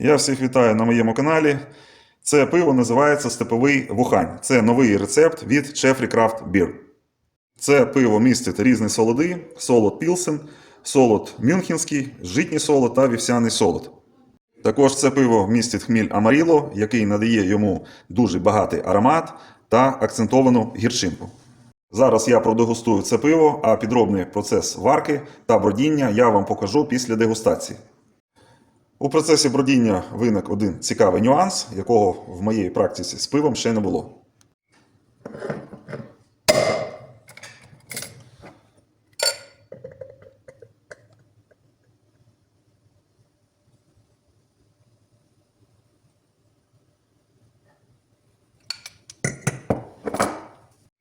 Я всіх вітаю на моєму каналі. Це пиво називається Степовий Вухань. Це новий рецепт від Jeffrey Craft Beer. Це пиво містить різні солоди: солод Пілсен, солод Мюнхенський, житній солод та вівсяний солод. Також це пиво містить хміль Амаріло, який надає йому дуже багатий аромат та акцентовану гірчинку. Зараз я продегустую це пиво, а підробний процес варки та бродіння я вам покажу після дегустації. У процесі бродіння виник один цікавий нюанс, якого в моїй практиці з пивом ще не було.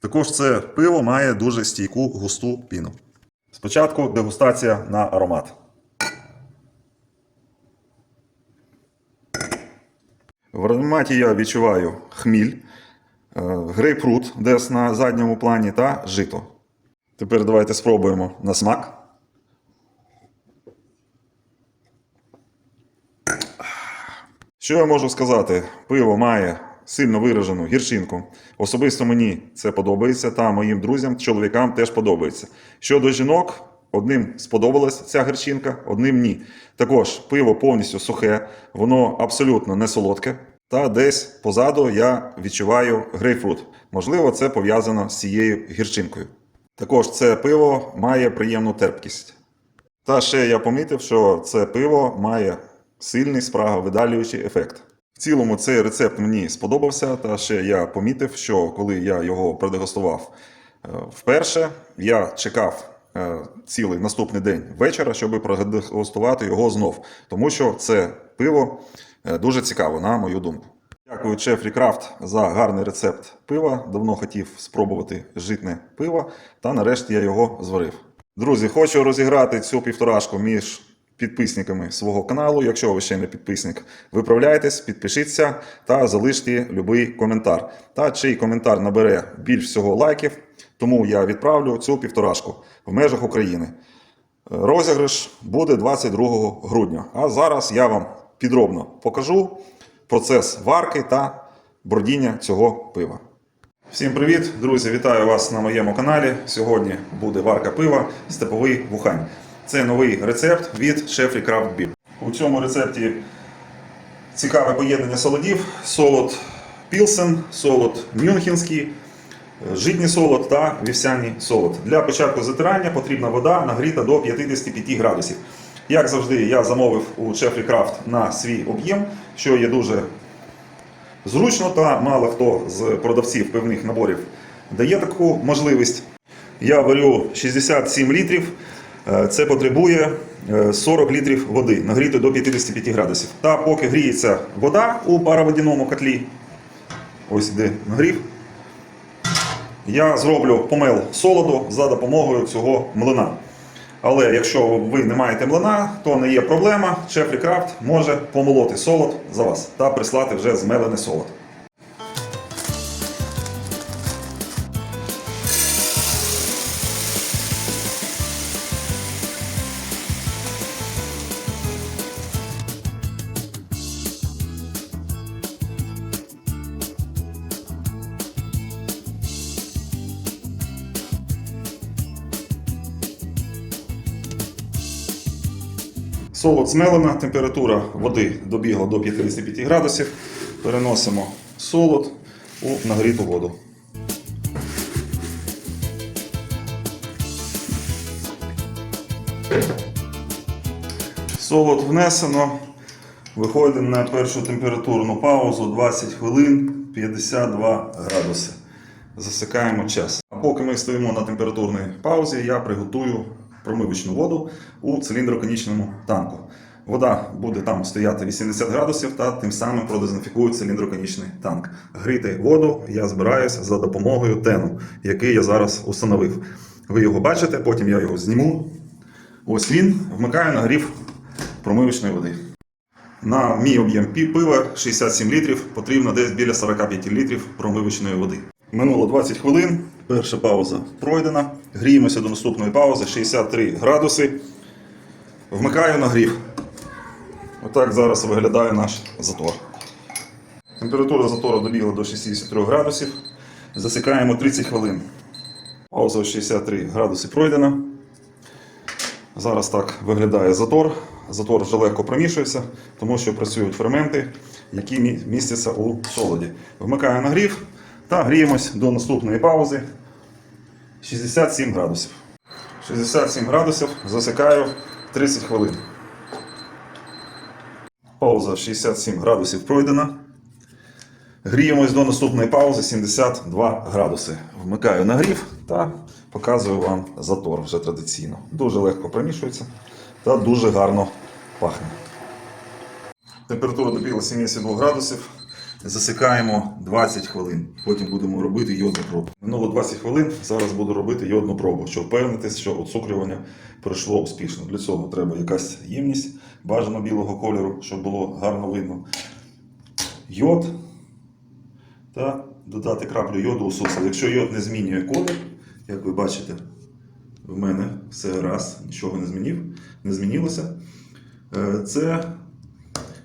Також це пиво має дуже стійку густу піну. Спочатку дегустація на аромат. В ароматі я відчуваю хміль, е, грейпфрут десь на задньому плані та жито. Тепер давайте спробуємо на смак. Що я можу сказати? Пиво має сильно виражену гірчинку. Особисто мені це подобається, та моїм друзям, чоловікам теж подобається. Щодо жінок, одним сподобалась ця гірчинка, одним ні. Також пиво повністю сухе, воно абсолютно не солодке. Та десь позаду я відчуваю грейпфрут. Можливо, це пов'язано з цією гірчинкою. Також це пиво має приємну терпкість. Та ще я помітив, що це пиво має сильний спраговидалюючий ефект. В цілому цей рецепт мені сподобався, та ще я помітив, що коли я його продегустував е, вперше, я чекав цілий наступний день вечора, щоб продегустувати його знов, тому що це пиво е, дуже цікаво, на мою думку. Дякую Чефрі Крафт за гарний рецепт пива. Давно хотів спробувати житне пиво, та нарешті я його зварив. Друзі, хочу розіграти цю півторашку між підписниками свого каналу. Якщо ви ще не підписник, виправляйтесь, підпишіться та залиште будь-який коментар. Та чий коментар набере більш всього лайків, тому я відправлю цю півторашку в межах України. Розіграш буде 22 грудня. А зараз я вам підробно покажу процес варки та бродіння цього пива. Всім привіт, друзі! Вітаю вас на моєму каналі. Сьогодні буде варка пива Степовий Вухань. Це новий рецепт від Jeffrey Craft Beer. У цьому рецепті цікаве поєднання солодів: солод Пілсен, солод Мюнхенський, житній солод та вівсяний солод. Для початку затирання потрібна вода нагріта до 55 градусів. Як завжди, я замовив у Jeffrey Craft на свій об'єм, що є дуже зручно, та мало хто з продавців певних наборів дає таку можливість. Я варю 67 літрів. Е, Це потребує е, 40 літрів води, нагріти до 55 градусів. Та поки гріється вода у пароводяному котлі, ось де нагрів, я зроблю помел солоду за допомогою цього млина. Але якщо ви не маєте млина, то не є проблема. Шефрікрафт може помолоти солод за вас та прислати вже змелений солод. Солод змелена, температура води добігла до 55 градусів. Переносимо солод у нагріту воду. Солод внесено. Виходимо на першу температурну паузу 20 хвилин 52 градуси. Засикаємо час. А поки ми стоїмо на температурній паузі, я приготую промивочну воду у циліндроконічному танку. Вода буде там стояти 80 градусів та тим самим продезінфікує циліндроконічний танк. Гріти воду я збираюся за допомогою тену, який я зараз установив. Ви його бачите, потім я його зніму. Ось він, вмикаю нагрів промивочної води. На мій об'єм пива 67 літрів, потрібно десь біля 45 літрів промивочної води. Минуло 20 хвилин, перша пауза пройдена. Гріємося до наступної паузи 63 градуси. Вмикаю нагрів. Отак зараз виглядає наш затор. Температура затору добігла до 63 градусів. Засікаємо 30 хвилин. Пауза 63 градуси пройдена. Зараз так виглядає затор. Затор вже легко промішується, тому що працюють ферменти, які мі- містяться у солоді. Вмикаю нагрів та гріємось до наступної паузи 67 градусів. 67 градусів засікаю 30 хвилин. Пауза 67 градусів пройдена. Гріємось до наступної паузи 72 градуси. Вмикаю нагрів та показую вам затор вже традиційно. Дуже легко промішується та дуже гарно пахне. Температура добігла 72 градусів. Засікаємо 20 хвилин. Потім будемо робити йодну пробу. Минуло 20 хвилин. Зараз буду робити йодну пробу, щоб впевнитися, що оцукрювання пройшло успішно. Для цього треба якась ємність бажано білого кольору, щоб було гарно видно. Йод та додати краплю йоду у сусло. Якщо йод не змінює колір, як ви бачите, в мене все гаразд, нічого не змінив, не змінилося. Е, Це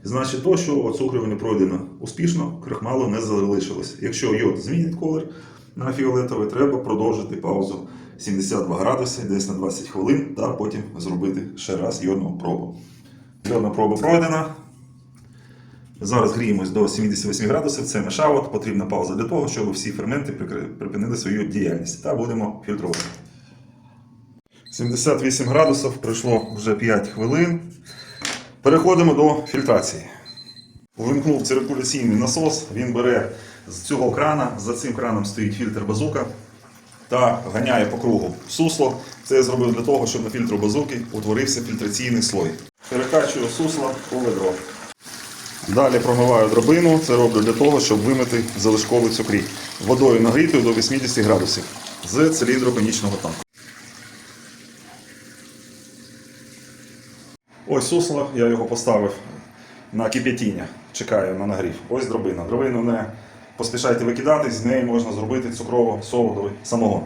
значить то, що оцукрювання пройдено успішно, крахмалу не залишилось. Якщо йод змінить колір на фіолетовий, треба продовжити паузу 72 градуси, десь на 20 хвилин, та потім зробити ще раз йодну пробу. Йодна проба пройдена. Зараз гріємось до 78 градусів, це мешаут, потрібна пауза для того, щоб всі ферменти припинили свою діяльність та будемо фільтрувати. 78 градусів, пройшло вже 5 хвилин. Переходимо до фільтрації. Увімкнув циркуляційний насос, він бере з цього крана, за цим краном стоїть фільтр базука та ганяє по кругу сусло. Це я зробив для того, щоб на фільтру базуки утворився фільтраційний слой. Перекачую сусло у ведро. Далі промиваю дробину. Це роблю для того, щоб вимити залишковий цукрій. Водою нагрітою до 80 градусів з циліндру конічного танку. Ось сусло, я його поставив на кип'ятіння. Чекаю на нагрів. Ось дробина. Дробину не поспішайте викидати, з неї можна зробити цукрово-солодовий самогон.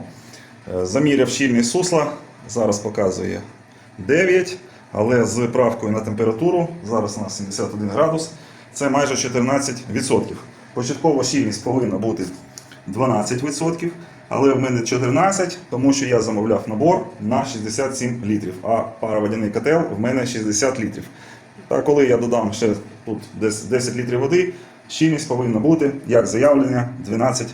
Е, Заміряв щільність сусла, зараз показує 9, але з правкою на температуру, зараз у нас 71 градус, це майже 14%. Початкова щільність повинна бути 12%, але в мене 14, тому що я замовляв набор на 67 літрів, а пароводяний котел в мене 60 літрів. Та коли я додам ще тут 10 літрів води, щільність повинна бути, як заявлення, 12%.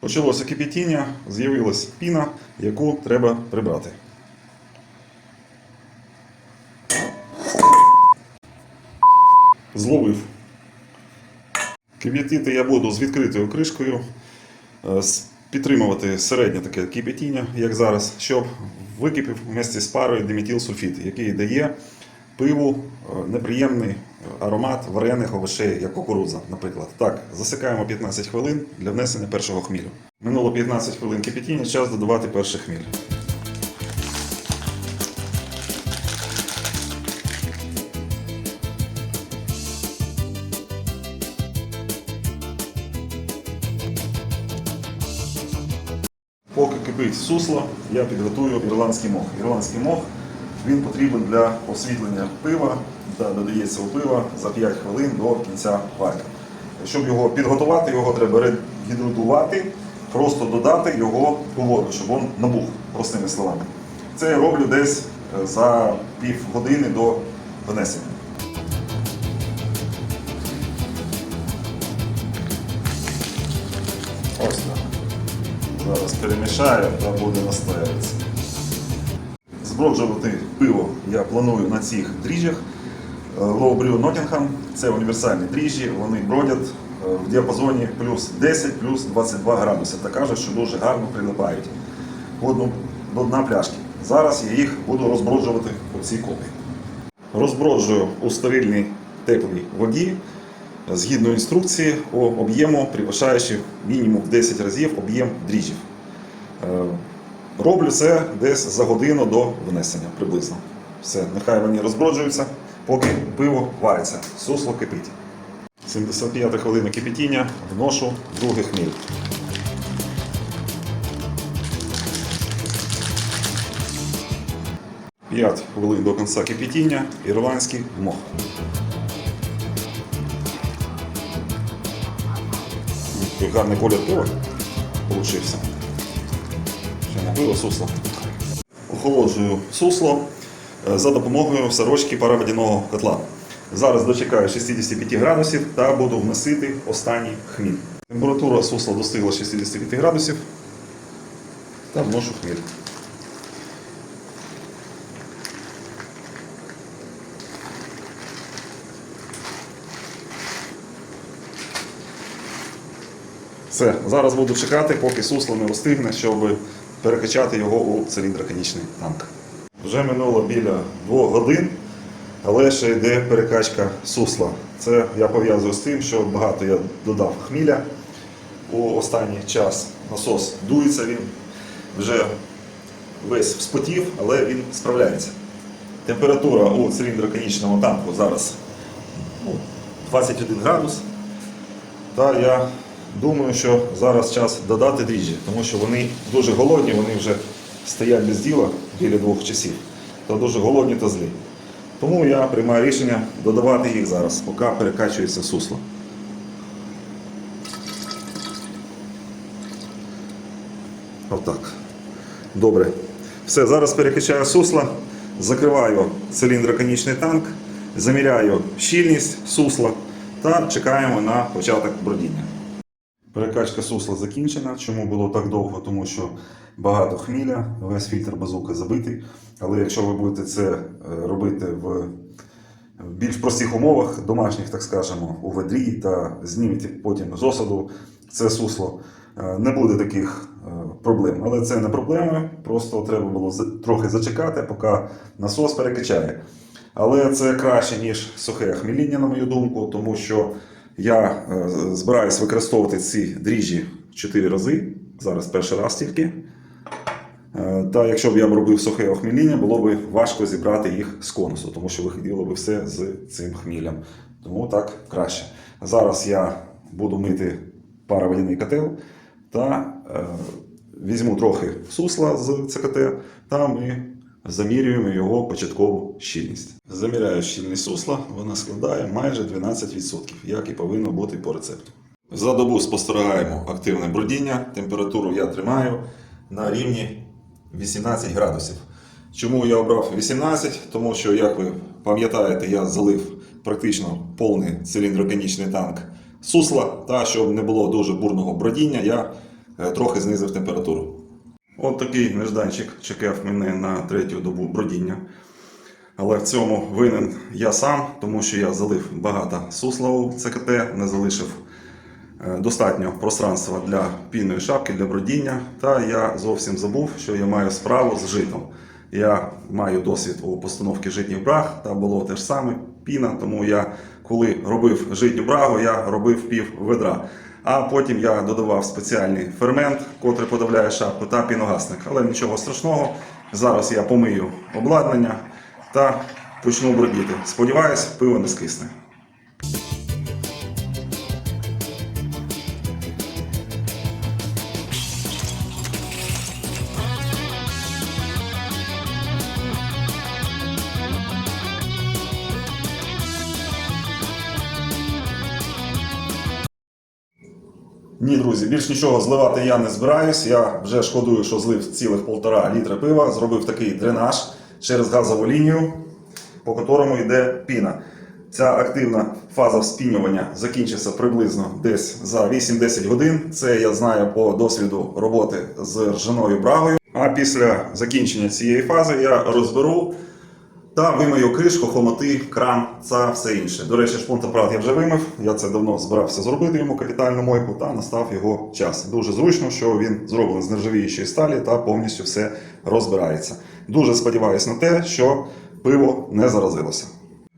Почалося кипятіння, з'явилась піна, яку треба прибрати. Зловив. Кип'ятити я буду з відкритою кришкою, підтримувати середнє таке кип'ятіння, як зараз, щоб википів вместе з парою диметилсульфід, який дає пиву е, неприємний е, аромат варених овочей, як кукурудза, наприклад. Так, засикаємо 15 хвилин для внесення першого хмілю. Минуло 15 хвилин кип'ятіння, час додавати перший хміль. Поки кипить сусло, я підготую ірландський мох. Ірландський мох він потрібен для освітлення пива, додається у пива за 5 хвилин до кінця варки. Щоб його підготувати, його треба гідратувати, просто додати його у воду, щоб він набух, простими словами. Це я роблю десь е, за пів години до внесення. Ось так. Зараз перемішаю та буде настоюватися. Зброджувати пиво я планую на цих дріжджах. Low Brew Nottingham – це універсальні дріжджі, вони бродять е, в діапазоні плюс 10, плюс 22 градуси. Та кажуть, що дуже гарно прилипають одну, до дна пляшки. Зараз я їх буду розброджувати у цій копі. Розброджую у стерильній теплій воді згідно інструкції у об'єму, превишаючи мінімум в 10 разів об'єм дріжджів. Е, Роблю це десь за годину до внесення приблизно. Все, нехай вони розброджуються, поки пиво вариться, сусло кипить. 75 хвилина кипятіння, вношу другий хміль. 5 хвилин до кінця кипятіння, ірландський мох. Який гарний колір пива получився. Пиво, сусло. Охолоджую сусло е, за допомогою сорочки пароводяного котла. Зараз дочекаю 65 градусів та буду вносити останній хміль. Температура сусла достигла 65 градусів та вношу хміль. Все, зараз буду чекати, поки сусло не остигне, щоб перекачати його у циліндроконічний танк. Вже минуло біля двох годин, але ще йде перекачка сусла. Це я пов'язую з тим, що багато я додав хміля у останній час. Насос дується, він вже весь вспотів, але він справляється. Температура у циліндроконічному танку зараз ну, 21 градус. Та я думаю, що зараз час додати дріжджі, тому що вони дуже голодні, вони вже стоять без діла біля двох часів. Та дуже голодні та злі. Тому я приймаю рішення додавати їх зараз, поки перекачується сусло. Отак. Добре. Все, зараз перекачаю сусло, закриваю циліндроконічний танк, заміряю щільність сусла та чекаємо на початок бродіння. Перекачка сусла закінчена. Чому було так довго? Тому що багато хміля, весь фільтр базуки забитий. Але якщо ви будете це е, робити в більш простих умовах, домашніх, так скажемо, у ведрі та знімете потім з осаду це сусло, е, не буде таких е, проблем. Але це не проблеми, просто треба було трохи зачекати, поки насос перекачає. Але це краще, ніж сухе хмеління, на мою думку, тому що я е, збираюсь використовувати ці дріжджі 4 рази. Зараз перший раз тільки. Е, Та якщо б я робив сухе охміління, було б важко зібрати їх з конусу, тому що виходило б все з цим хмілем. Тому так краще. Зараз я буду мити пароводяний котел та е, візьму трохи сусла з ЦКТ, та ми замірюємо його початкову щільність. Заміряю щільність сусла, вона складає майже 12%, як і повинно бути по рецепту. За добу спостерігаємо активне бродіння. Температуру я тримаю на рівні 18 градусів. Чому я обрав 18? Тому що, як ви пам'ятаєте, я залив практично повний циліндроконічний танк сусла, та щоб не було дуже бурного бродіння, я е, трохи знизив температуру. От такий нежданчик чекав мене на третю добу бродіння. Але в цьому винен я сам, тому що я залив багато сусла у ЦКТ, не залишив е, достатньо пространства для пінної шапки, для бродіння. Та я зовсім забув, що я маю справу з житом. Я маю досвід у постановці житніх браг, та було те ж саме піна, тому я, коли робив житню брагу, я робив пів ведра. А потім я додавав спеціальний фермент, котрий подавляє шапку та піногасник. Але нічого страшного. Зараз я помию обладнання та почну бродіти. Сподіваюсь, пиво не скисне. Ні, друзі, більш нічого зливати я не збираюсь. Я вже шкодую, що злив цілих полтора літра пива, зробив такий дренаж через газову лінію, по котрому йде піна. Ця активна фаза вспінювання закінчиться приблизно десь за 8-10 годин. Це я знаю по досвіду роботи з ржаною брагою. А після закінчення цієї фази я розберу та вимию кришку, хомоти, кран та все інше. До речі, шпунтапарат я вже вимив. Я це давно збирався зробити йому капітальну мойку, та настав його час. Дуже зручно, що він зроблений з нержавіючої сталі та повністю все розбирається. Дуже сподіваюся на те, що пиво не заразилося.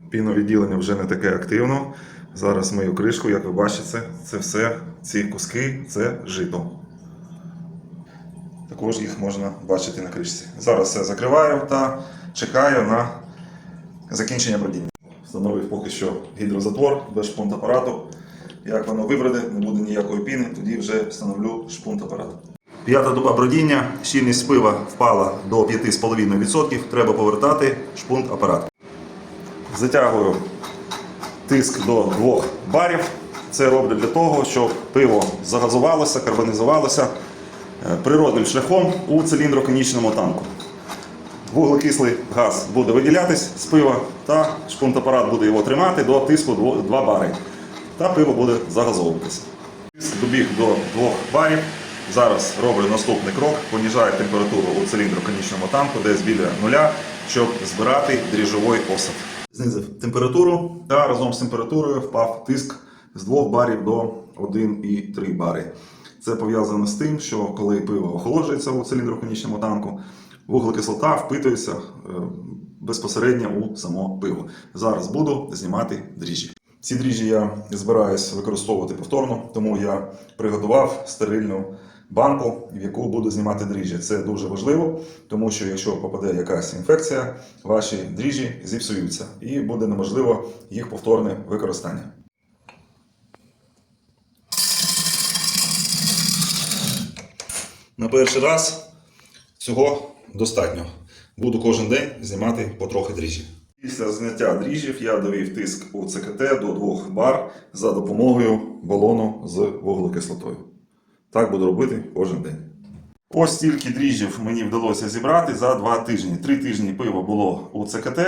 Піновідділення вже не таке активно. Зараз мию кришку, як ви бачите, це все, ці куски це жито. Також їх можна бачити на кришці. Зараз все закриваю та чекаю на закінчення бродіння. Встановив поки що гідрозатвор без шпунтапарату. Як воно вибраде, не буде ніякої піни, тоді вже встановлю шпунтапарат. П'ята доба бродіння, щільність пива впала до 5,5%. Треба повертати шпунт апарат. Затягую тиск до 2 барів. Це роблю для того, щоб пиво загазувалося, карбонізувалося е, природним шляхом у циліндроконічному танку. Вуглекислий газ буде виділятись з пива, та шпунтапарат буде його тримати до тиску 2 бари. Та пиво буде загазовуватися. Добіг до 2 барів. Зараз роблю наступний крок, поніжаю температуру у циліндроконічному танку, десь біля нуля, щоб збирати дріжджовий осад. Знизив температуру та разом з температурою впав тиск з 2 барів до 1,3 бари. Це пов'язано з тим, що коли пиво охолоджується у циліндроконічному танку, вуглекислота впитується е, безпосередньо у само пиво. Зараз буду знімати дріжджі. Ці дріжджі я збираюсь використовувати повторно, тому я приготував стерильну банку, в яку буду знімати дріжджі. Це дуже важливо, тому що якщо попаде якась інфекція, ваші дріжджі зіпсуються і буде неможливо їх повторне використання. На перший раз цього достатньо. Буду кожен день знімати потрохи дріжджі. Після зняття дріжджів я довів тиск у ЦКТ до 2 бар за допомогою балону з вуглекислотою. Так буду робити кожен день. Ось стільки дріжджів мені вдалося зібрати за два тижні. Три тижні пиво було у ЦКТ.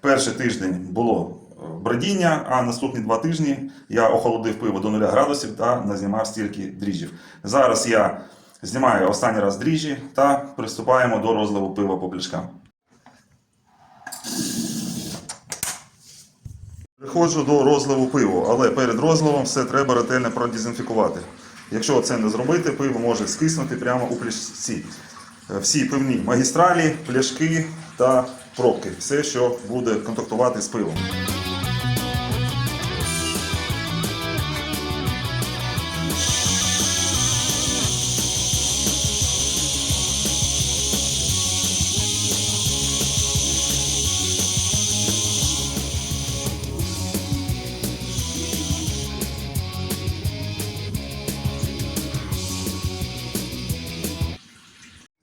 Перший тиждень було е, бродіння, а наступні два тижні я охолодив пиво до 0 градусів та назнімав стільки дріжджів. Зараз я знімаю останній раз дріжджі та приступаємо до розливу пива по пляшкам. Приходжу до розливу пиву, але перед розливом все треба ретельно продезінфікувати. Якщо це не зробити, пиво може скиснути прямо у пляшці. Е, Всі пивні магістралі, пляшки та пробки. Все, що буде контактувати з пивом.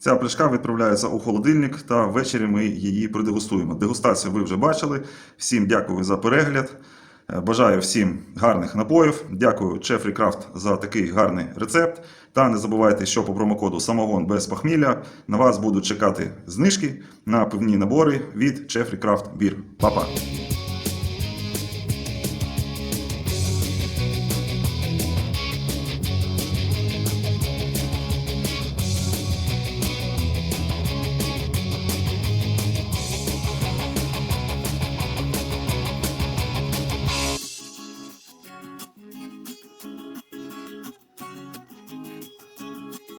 Ця пляшка відправляється у холодильник, та ввечері ми її продегустуємо. Дегустацію ви вже бачили. Всім дякую за перегляд. Е, Бажаю всім гарних напоїв. Дякую Чефрі Крафт за такий гарний рецепт. Та не забувайте, що по промокоду самогон без похмілля на вас будуть чекати знижки на пивні набори від Чефрі Крафт Бір. Па-па!